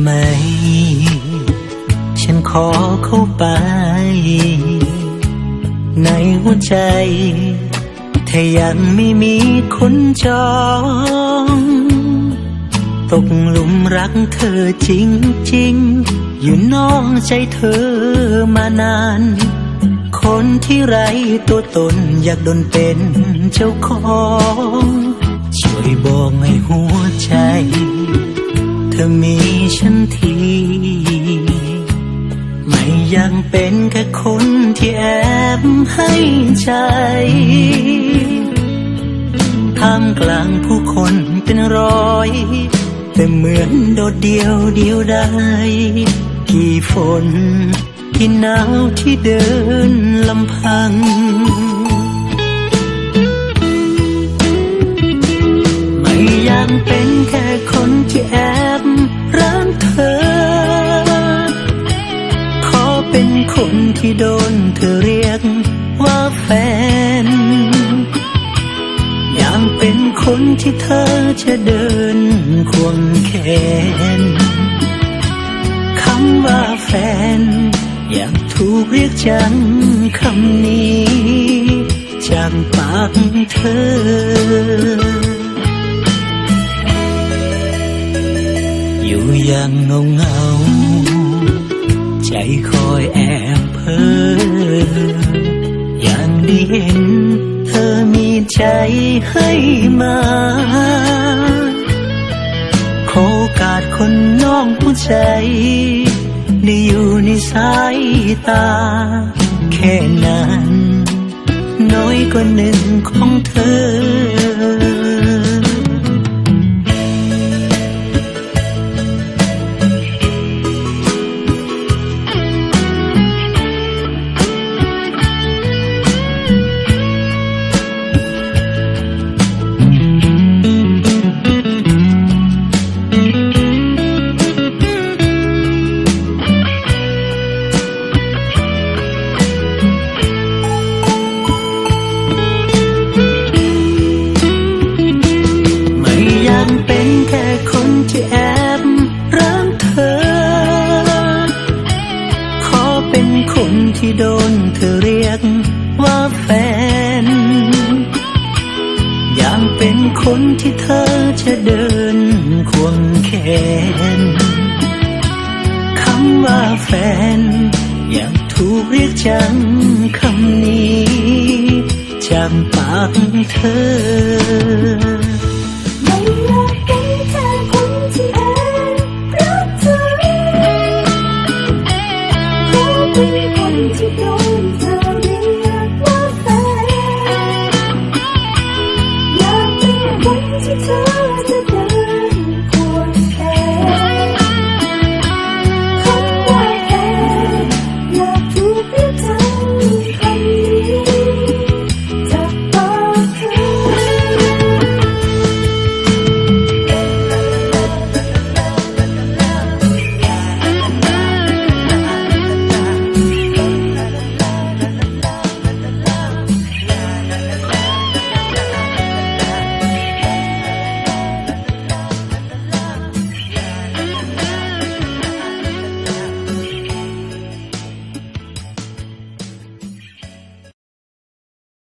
ไหม ฉันขอเข้าไป ในหัวใจ ถ้ายังไม่มีคนจอง ตกหลุมรักเธอจริงๆอยู่นอกใจเธอมานาน คนที่ไรตัวตนอยากโดนเป็นเจ้าของ ช่วยบอกให้หัวใจ ธอมีฉันที ไม่ยังเป็นแค่คนที่แอบให้ใจท่ามกลางผู้คนเป็นร้อย แต่เหมือนโดดเดียวเดียวได้ กี่ฝนที่หนาวที่เดินลำพัง ที่โดนเธอเรียกว่าแฟน อยากเป็นคนที่เธอจะเดินควงแขนคำว่าแฟน อยากถูกเรียกจังคำนี้ จากปากเธออยู่อย่างเงาเงาใจค ให้มาขอโคกาดคนน้องผู้ใจได้อยู่ในสายตา แค่นั้น น้อยกว่าหนึ่งของเธอ นเธอเรียกว่าแฟน อยากเป็นคนที่เธอจะเดินควงแขนคำว่าแฟน อยากถูกเรียกจังคำนี้ จากปากเธอ